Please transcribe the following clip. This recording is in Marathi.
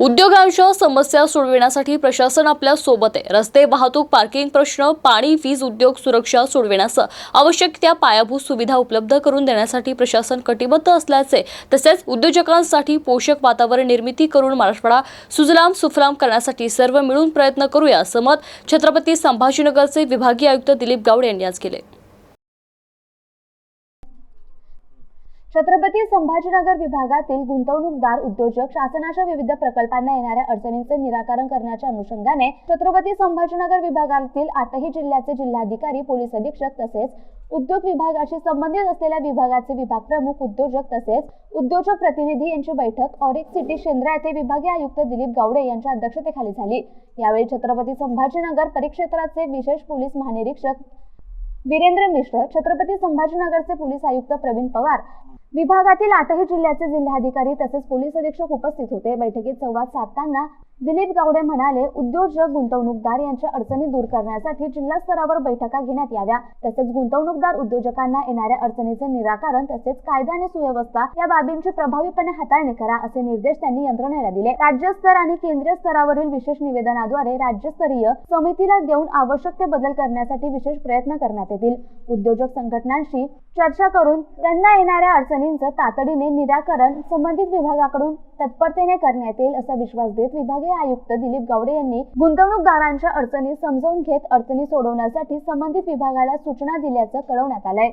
उद्योगांच्या समस्या सोडविण्यासाठी प्रशासन आपल्यासोबत आहे. रस्ते वाहतूक पार्किंग प्रश्न पाणी वीज उद्योग सुरक्षा सोडविण्यासह आवश्यक त्या पायाभूत सुविधा उपलब्ध करून देण्यासाठी प्रशासन कटिबद्ध असल्याचे तसेच उद्योजकांसाठी पोषक वातावरण निर्मिती करून मराठवाडा सुजलाम सुफलाम करण्यासाठी सर्व मिळून प्रयत्न करूया असं मत छत्रपती संभाजीनगरचे विभागीय आयुक्त दिलीप गावडे यांनी आज केले. छत्रपती संभाजीनगर विभागातील गुंतवणूकदार उद्योजक शासनाच्या विविध प्रकल्पांना येणाऱ्या अडचणींचे निराकरण करण्याच्या अनुषंगाने छत्रपती संभाजीनगर विभागातील आठही जिल्ह्याचे जिल्हाधिकारी पोलीस अधीक्षक तसेच उद्योग विभागाशी संबंधित असलेल्या विभागाचे विभाग प्रमुख उद्योजक तसेच उद्योजक प्रतिनिधी यांची बैठक ऑरिक सिटी शेंद्रा येथे विभागीय आयुक्त दिलीप गावडे यांच्या अध्यक्षतेखाली झाली. यावेळी छत्रपती संभाजीनगर परिक्षेत्राचे विशेष पोलीस महानिरीक्षक वीरेंद्र मिश्र छत्रपती संभाजीनगरचे पोलीस आयुक्त प्रवीण पवार. विभागातील आठही जिल्ह्याचे जिल्हाधिकारी तसेच पोलीस अधीक्षक उपस्थित होते. बैठकीत संवाद साधताना दिलीप गावडे म्हणाले उद्योजक गुंतवणूकदार यांच्या अडचणी दूर करण्यासाठी जिल्हा स्तरावर बैठका घेण्यात याव्या. तसेच गुंतवणूकदार उद्योजकांना येणाऱ्या अडचणीचे निराकरण तसेच कायदा आणि सुव्यवस्था या बाबींची प्रभावीपणे हाताळणी करा असे निर्देश त्यांनी यंत्रणेला दिले. राज्यस्तर आणि केंद्रीय स्तरावरील विशेष निवेदनाद्वारे राज्यस्तरीय समितीला देऊन आवश्यक ते बदल करण्यासाठी विशेष प्रयत्न करण्यात येतील. उद्योजक संघटनांशी चर्चा करून त्यांना येणाऱ्या अडचणींचं तातडीने निराकरण संबंधित विभागाकडून तत्परतेने करण्यात येईल असा विश्वास देत विभागीय आयुक्त दिलीप गावडे यांनी गुंतवणूकदारांच्या अडचणी समजावून घेत अडचणी सोडवण्यासाठी संबंधित विभागाला सूचना दिल्याचं कळवण्यात आलंय.